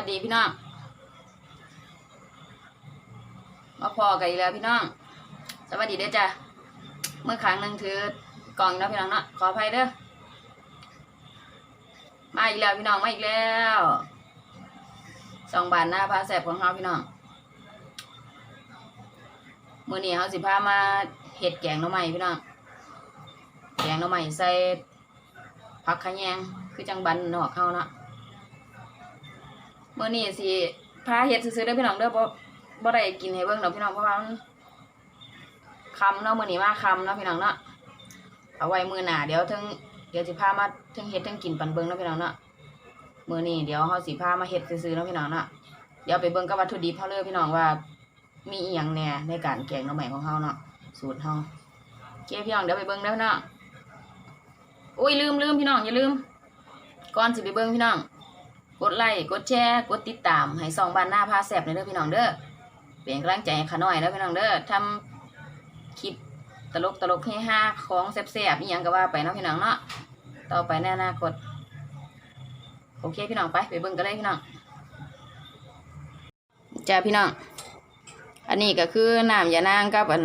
วัสดีพี่น้อง มาพอกันอีกแล้วพี่น้อง สวัสดีเด้อจ้ะ เมื่อครั้งหนึ่งถือกล่องนะพี่น้องเนาะ ขออภัยเด้อ มาอีกแล้วพี่น้องมาอีกแล้วสองบานหน้าพาแสบของเฮาพี่น้องมื้อนี้เฮาสิพามาเฮ็ดแกงหน่อไม้พี่น้อง แกงหน่อไม้ใส่ผักขะแยงคือจังบันนอกเฮาเนาะ มื้อนี้สิพาเฮ็ดซื่อๆเด้อพี่น้องเด้อบ่บ่ได้กินให้เบิ่งดอกพี่น้องเพราะว่ามันคำเนาะมื้อนี้มาคำเนาะพี่น้องเนาะเอาไว้มือหนาเดี๋ยวถึงเดี๋ยวสิพามาถึงเฮ็ดถึงกินปันเบิ่งเนาะพี่น้องเนาะมื้อนี้เดี๋ยวเฮาสิพามาเฮ็ดซื่อๆเนาะพี่น้องเนาะเดี๋ยวไปเบิ่งกับวัตถุดิบเฮาเลยพี่น้องว่า มีอีหยังแหน่ในการแกงหน่อไม้ของเฮาเนาะสูตรเฮาเคพี่น้องเดี๋ยวไปเบิ่งเด้อพี่น้องอุ้ยลืมลืมพี่น้องอย่าลืมก่อนสิไปเบิ่งพี่น้อง กดไลค์กดแชร์กดติดตามให้สองบ้านหน้าพาแสบในอยเด้อพี่น้องเด้อเป็นกำลังใจให้ขาน้อยเด้อพี่น้องเด้อทำคลิปตลกตลกเฮฮาของแซ่บๆอีหยังก็ว่าไปเนาะพี่น้องเนาะต่อไปในอนาคตโอเคพี่น้องไปไปเบิ่งกันเลยพี่น้องจ้าพี่น้อง อันนี้ก็คือน้ำยานางกับอัน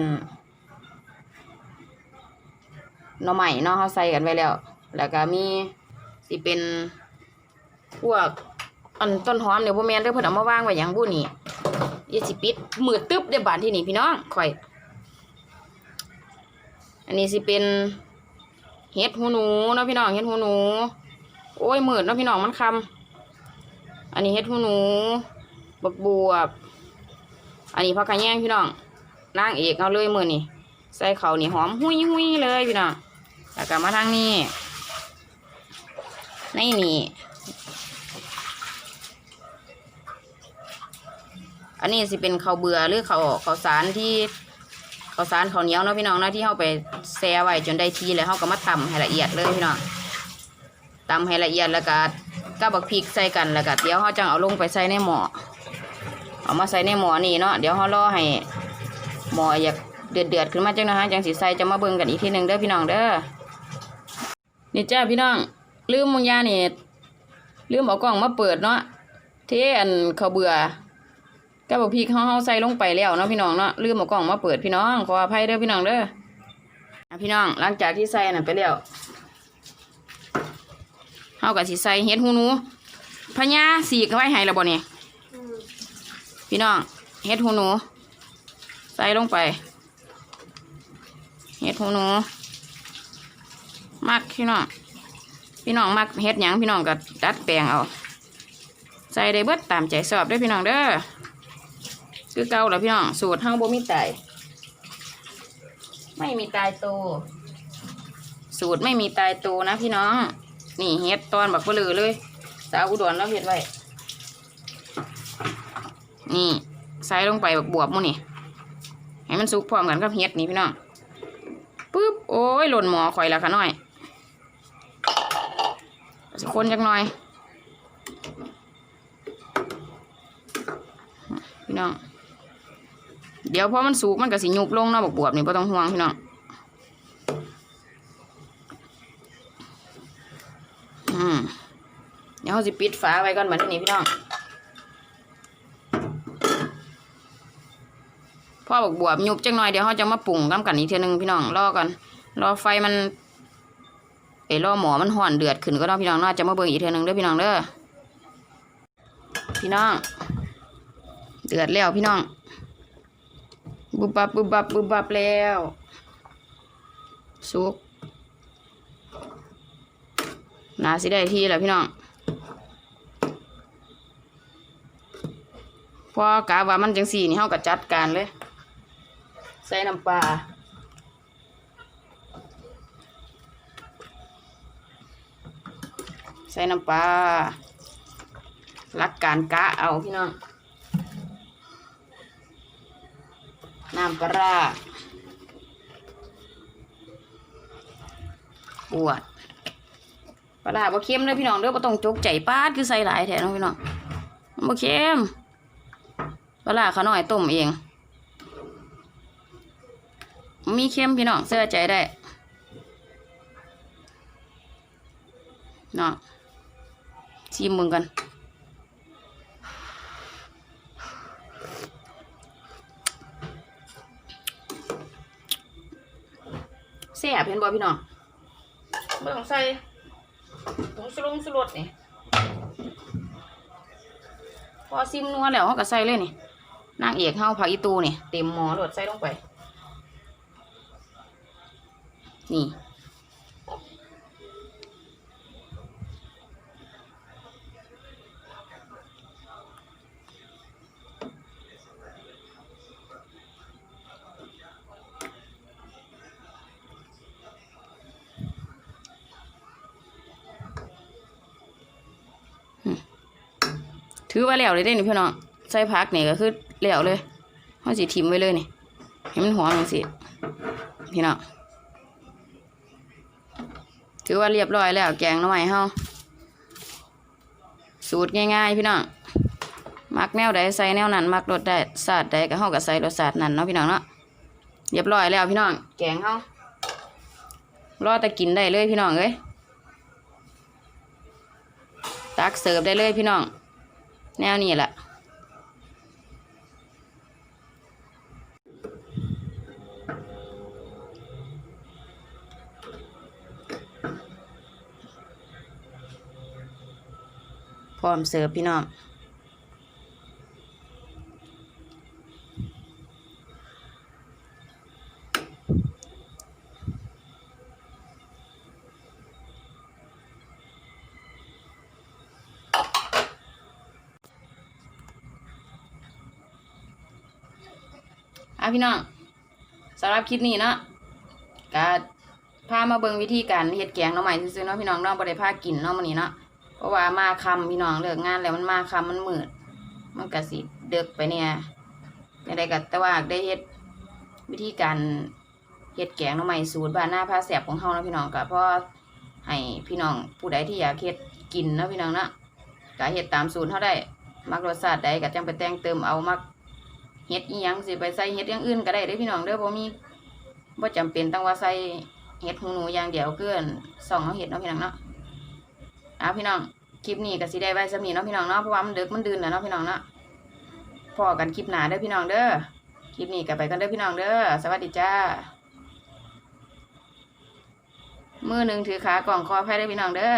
หน่อไม้เนาะเขาใส่กันไว้แล้ว แล้วก็มีสิเป็น พวกอันต้นหอมเดี๋ยวพ่แม่นเด้อเพิ่นเอามาวางไว้อย่างบุนี่ยี่สิปิดมือตึ๊บเดี๋ยวบานที่นี่พี่น้องข่อย อันนี้สิเป็นเห็ดหูหนูเนาะพี่น้องเห็ดหูหนู โอ้ยมืดเนาะพี่น้องมันคำอันนี้เห็ดหูหนูบักบวบอันนี้ผักกระแยงพี่น้องนางเอกเอาเลยมือนี่ใส่เขานี่หอมหุยหุยเลยพี่น้องแล้วก็มาทางนี้ในนี่ อันนี้สิเป็นข้าวเบื่อหรือข้าวข้าวสารที่ข้าวสารข้าวเหนียวเนาะพี่น้องเนาะที่เขาไปแช่ไว้จนได้ทีแล้วเขาก็มาตำให้ละเอียดเลยพี่น้องตำให้ละเอียดแล้วก็กับบักพริกใส่กันแล้วก็เดี๋ยวเขาจังเอาลงไปใส่ในหม้อเอามาใส่ในหม้อนี่เนาะเดี๋ยวเขารอให้หม้ออยากเดือดเดือดขึ้นมาจังนะฮะจังสีใส่จะมาเบิ่งกันอีกทีหนึ่งเด้อพี่น้องเด้อนี่จ้าพี่น้องลืมมุงยานี่ลืมเอากล้องมาเปิดเนาะเทอันข้าวเบื่อ ก็บอกพี่เขาเฮาใส่ลงไปแล้วเนาะพี่น้องเนาะลืมเอากล่องมาเปิดพี่น้องขออภัยเด้อพี่น้องเด้ออะพี่น้องหลังจากที่ใส่น่ะไปแล้วเฮาก็สิใส่เห็ดหูหนูพญาสีกไว้ให้และบ่เนี่ยพี่น้องเห็ดหูหนู ใส่ลงไปเห็ดหูหนูมักพี่น้องพี่น้องมักเห็ดหยังพี่น้องก็ดัดแปลงเอาใส่ได้เบิดตามใจชอบด้อพี่น้องเด้อ คือเก่าแล้วพี่น้องสูตรห้างบ่มีตายไม่มีตายโตวสูตรไม่มีตายโตวนะพี่น้อง นี่เฮ็ดตอนบักเบลือเลย สาวอุดรแล้วเฮ็ดไว้นี่ใส่ลงไปบักบวบหมูนี่ให้มันสุกพร้อมกันกับเฮ็ดนี่พี่น้องปึ๊บโอ้ยหล่นหมอข่อยแล้วค่ะน้อยสิคนจักหน่อย พี่น้อง เดี๋ยวพอมันสุกมันก็สิยุบลงเนาะบักบวบนี่บ่ต้องห่วงพี่น้องอืมเดี๋ยวเราสิปิดฝาไว้ก่อนบัดนี้พี่น้องพ่อบักบวบยุบจังหน่อยเดี๋ยวเราจะมาปรุงกันกันอีกเทีนึงพี่น้องรอก่อนรอไฟมันเอ้ยรอหมอมันห่อนเดือดขึ้นก็ต้องพี่น้องเนาจะมาเบิ่งอีกเทีนึงเด้อพี่น้องเด้อพี่น้อง เดือดแล้วพี่น้อง บุบบับบุบบับบุบบับแล้วสุกนาสิได้ที่แล้วพี่น้องพอกะว่ามันจังสี่นี่เฮาก็จัดการเลย ใส่น้ำปลาใส่น้ำปลารักการกะเอาพี่น้อง น้ำปลาปวดปลาบ่เค็มเลยพี่น้องเด้อบ่ต้องจกใจปาดคือใส่หลายแท้เนาะพี่น้องมันบ่เค็มปลาเขาน้อยต้มเอง มีเค็มพี่น้องเสื้อใจได้เนาะชิมมึงกัน ซ่บเห็นบ่พี่น้องบ่ต้องใส่ผงสลงสลดนี่พอซิมนัวแล้วเขาก็ใส่เลยนี่นางเอกเฮาผักอีตูนี่เต็มหมอโดดใส่ลงไป นี่ ถือว่าแล้วเลยได้นี่พี่น้องใส่ผักนี่ก็คือแล้วเลยเขาสิทิมไว้เลยนี่ให้มันหอมจังสิพี่น้องถือว่าเรียบร้อยแล้วแกงน้ำใหม่เฮาสูตรง่ายๆ พี่น้องมักแนวใดใส่แนวนั้นมักรสได้สาดใดก็เฮาก็ใส่รสชาตินั้นเนาะพี่น้องเนาะเรียบร้อยแล้วพี่น้อง แกงเฮารอแต่กินได้เลยพี่น้องเอ้ยตักเสิร์ฟได้เลยพี่น้อง แนวนี้แหละพร้อมเสิร์ฟพี่น้อง อะพี่น้องสำหรับคลิปนี้เนาะก็พามาเบิ่งวิธีการเฮ็ดแกงน่อไม้ซื่อๆเนาะพี่น้องเนาะบ่ได้พากินเนาะมื้อนี้เนาะเพราะว่ามาค่ำพี่น้องเลิกงานแล้วมันมาค่ำมันมืดมันก็สิเดึกไปเนี่ยจังไดก็แต่ว่าได้เฮ็ดวิธีการเฮ็ดแกงน่อไม้สูตรบ้านหน้าพาแสบของเฮาเนาะพี่น้องก็พราะให้พี่น้องผู้ใดที่อยากเฮ็ดกินเนาะพี่น้องเนาะก็เฮ็ดตามสูตรเฮาได้มักรสชาติใดก็จังไปแต่งเติมเอามัก เฮ็ดอีหยังสิไปใส่เฮ็ดอย่างอื่นก็ได้เด้อพี่น้องเด้อบ่มีบ่จำเป็นต้องว่าใส่เฮ็ดหูหนูอย่างเดียวเกินสองเฮาเฮ็ดเนาะพี่น้องเนาะเอาพี่น้องคลิปนี้ก็สิได้ไว้สำนี้เนาะพี่น้องเนาะเพราะว่ามันดึกมันดื่นแล้วเนาะพี่น้องเนาะพอกันคลิปหน้าเด้อพี่น้องเด้อคลิปนี้ก็ไปกันเด้อพี่น้องเด้อสวัสดีจ้ามือหนึ่งถือขากล่องคอไพ่ได้พี่น้องเด้อ